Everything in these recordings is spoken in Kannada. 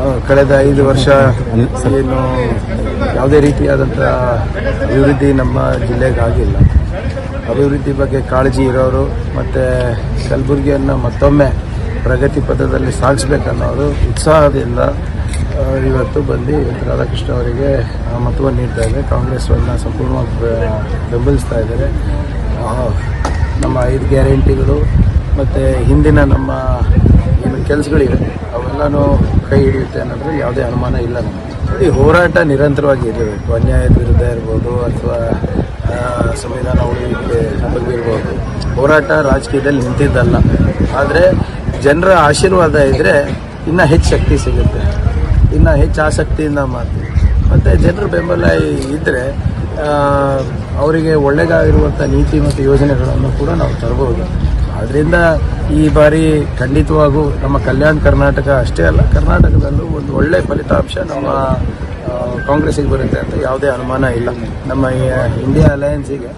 ಆ, ಕಳೆದ ಐದು ವರ್ಷ ಏನು ಯಾವುದೇ ರೀತಿಯಾದಂಥ ಅಭಿವೃದ್ಧಿ ನಮ್ಮ ಜಿಲ್ಲೆಗೆ ಆಗಿಲ್ಲ. ಅಭಿವೃದ್ಧಿ ಬಗ್ಗೆ ಕಾಳಜಿ ಇರೋರು ಮತ್ತು ಕಲಬುರಗಿಯನ್ನು ಮತ್ತೊಮ್ಮೆ ಪ್ರಗತಿ ಪಥದಲ್ಲಿ ಸಾಗಿಸ್ಬೇಕನ್ನೋರು ಉತ್ಸಾಹದಿಂದ ಇವತ್ತು ಬಂದು ರಾಧಾಕೃಷ್ಣ ಅವರಿಗೆ ಮತವನ್ನು ನೀಡ್ತಾ ಇದ್ದಾರೆ. ಕಾಂಗ್ರೆಸ್ವನ್ನು ಸಂಪೂರ್ಣವಾಗಿ ಬೆ- ಬೆಂಬಲಿಸ್ತಾ ಇದ್ದಾರೆ. ನಮ್ಮ ಐದು ಗ್ಯಾರಂಟಿಗಳು ಮತ್ತು ಹಿಂದಿನ ನಮ್ಮ ಕೆಲಸಗಳಿವೆ. ಅವೆಲ್ಲನೂ ಕೈ ಹಿಡಿಯುತ್ತೆ ಅನ್ನೋದ್ರಲ್ಲಿ ಯಾವುದೇ ಅನುಮಾನ ಇಲ್ಲ ನಮಗೆ. ಈ ಹೋರಾಟ ನಿರಂತರವಾಗಿ ಇರಬೇಕು ಅನ್ಯಾಯದ ವಿರುದ್ಧ ಇರ್ಬೋದು ಅಥವಾ ಸಂವಿಧಾನ ಉಳಿವಿಕೆ ಬಗ್ಗೆ ಇರ್ಬೋದು. ಹೋರಾಟ ರಾಜಕೀಯದಲ್ಲಿ ನಿಂತಿದ್ದಲ್ಲ. ಆದರೆ ಜನರ ಆಶೀರ್ವಾದ ಇದ್ದರೆ ಇನ್ನೂ ಹೆಚ್ಚು ಶಕ್ತಿ ಸಿಗುತ್ತೆ. ಇನ್ನೂ ಹೆಚ್ಚು ಆಸಕ್ತಿಯಿಂದ ಮಾಡ್ತೀವಿ. ಮತ್ತು ಜನರ ಬೆಂಬಲ ಇದ್ದರೆ ಅವರಿಗೆ ಒಳ್ಳೆಯದಾಗಿರುವಂಥ ನೀತಿ ಮತ್ತು ಯೋಜನೆಗಳನ್ನು ಕೂಡ ನಾವು ತರಬಹುದು ಆದ್ದರಿಂದ ಈ ಬಾರಿ ಖಂಡಿತವಾಗೂ ನಮ್ಮ ಕಲ್ಯಾಣ ಕರ್ನಾಟಕ ಅಷ್ಟೇ ಅಲ್ಲ ಕರ್ನಾಟಕದಲ್ಲೂ ಒಂದು ಒಳ್ಳೆ ಫಲಿತಾಂಶ ನಮ್ಮ ಕಾಂಗ್ರೆಸ್ಸಿಗೆ ಬರುತ್ತೆ ಅಂತ ಯಾವುದೇ ಅನುಮಾನ ಇಲ್ಲ. ನಮ್ಮ ಇಂಡಿಯಾ ಅಲಯನ್ಸಿಗೆ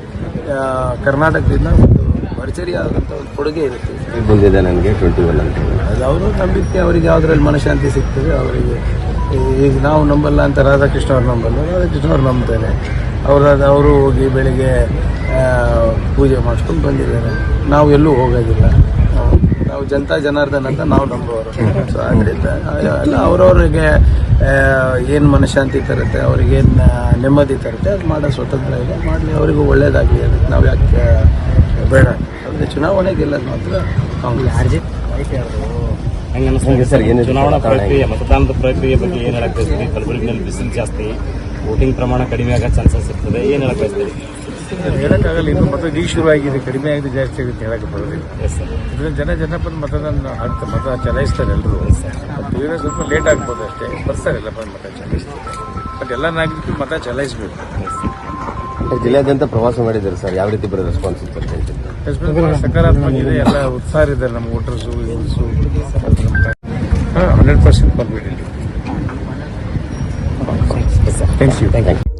ಕರ್ನಾಟಕದಿಂದ ಒಂದು ಭರ್ಜರಿಯಾದಂಥ ಒಂದು ಕೊಡುಗೆ ಇರುತ್ತೆ. ಬಂದಿದೆ ನನಗೆ ಟ್ವೆಂಟಿ ಒನ್ ಅಂತ. ಅದು ಅವರು ನಂಬಿಕೆ ಅವರಿಗೆ ಯಾವುದ್ರಲ್ಲಿ ಮನಃಶಾಂತಿ ಸಿಗ್ತದೆ ಅವರಿಗೆ ಈಗ ನಾವು ನಂಬಲ್ಲ ಅಂತ ರಾಧಾಕೃಷ್ಣ ಅವ್ರು ನಂಬಲ್ಲ ರಾಧಾಕೃಷ್ಣ ಅವ್ರು ನಂಬ್ತಾರೆ. ಅವರಾದ ಅವರು ಹೋಗಿ ಬೆಳಿಗ್ಗೆ ಪೂಜೆ ಮಾಡಿಸ್ಕೊಂಡು ಬಂದಿದ್ದಾರೆ ನಾವು ಎಲ್ಲೂ ಹೋಗೋದಿಲ್ಲ. ನಾವು- ಜನತಾ ಜನಾರ್ದನ್ ಅಂತ ನಾವು ನಂಬೋರು ಸೊ ಆದ್ರಿಂದ ಎಲ್ಲ ಅವ್ರವ್ರಿಗೆ ಏನು ಮನಃಶಾಂತಿ ತರುತ್ತೆ ಅವ್ರಿಗೇನು ನೆಮ್ಮದಿ ತರುತ್ತೆ ಅದು ಮಾಡೋ ಸ್ವತಂತ್ರ ಇದೆ. ಮಾಡಲಿ ಅವರಿಗೂ ಒಳ್ಳೇದಾಗಲಿ ಅದಕ್ಕೆ ನಾವು ಯಾಕೆ ಬೇಡ. ಅಂದರೆ ಚುನಾವಣೆ ಗೆಲ್ಲೋದು ಮಾತ್ರ ಕಾಂಗ್ರೆಸ್. ಸರ್, ಏನು ಚುನಾವಣಾ ಪ್ರಕ್ರಿಯೆ ಮತದಾನದ ಪ್ರಕ್ರಿಯೆ ಬಗ್ಗೆ ಏನ್ ಹೇಳಕ್ ಬಯಸ್ತೀರಿ? ಕಲಬುರಗಿನಲ್ಲಿ ಬಿಸಿಲು ಜಾಸ್ತಿ ವೋಟಿಂಗ್ ಪ್ರಮಾಣ ಕಡಿಮೆ ಆಗೋ ಚಾನ್ಸಸ್ ಇರ್ತದೆ. ಏನ್ ಹೇಳಕ್ ಬಯಸ್ತೀರಿ? ಹೇಳಕ್ಕಾಗಲ್ಲ ಇನ್ನು ಮತ ಈಗ ಶುರುವಾಗಿದೆ ಕಡಿಮೆ ಆಗಿದೆ ಜಾಸ್ತಿ ಆಗುತ್ತೆ ಹೇಳಕ್ಕೆ ಬರೋದಿಲ್ಲ. ಇದರಿಂದ ಜನ ಜನಪದ ಮತದಾನ ಮತ ಚಲಾಯಿಸ್ತಾರೆ ಎಲ್ಲರೂ ಇವರೇ ಸ್ವಲ್ಪ ಲೇಟ್ ಆಗ್ಬೋದು ಅಷ್ಟೇ ಬರ್ತಾರೆ ಎಲ್ಲ ಬಂದು ಮತ ಚಲಾಯಿಸ್ತಾರೆ. ಬಟ್ ಎಲ್ಲ ನಾಗರಿಕರು ಮತ ಚಲಾಯಿಸಬೇಕು. ಜಿಲ್ಲೆಯಾದ್ಯಂತ ಪ್ರವಾಸ ಮಾಡಿದ್ದಾರೆ ಸರ್ ಯಾವ ರೀತಿ ಬರೋ ರೆಸ್ಪಾನ್ಸ್ ಇತ್ತು ಸಕಾರಾತ್ಮಕ ಇದೆ ಎಲ್ಲ ಉತ್ಸಾಹ ಇದ್ದಾರೆ ನಮ್ಮ voters use hundred percent complete thank you thank you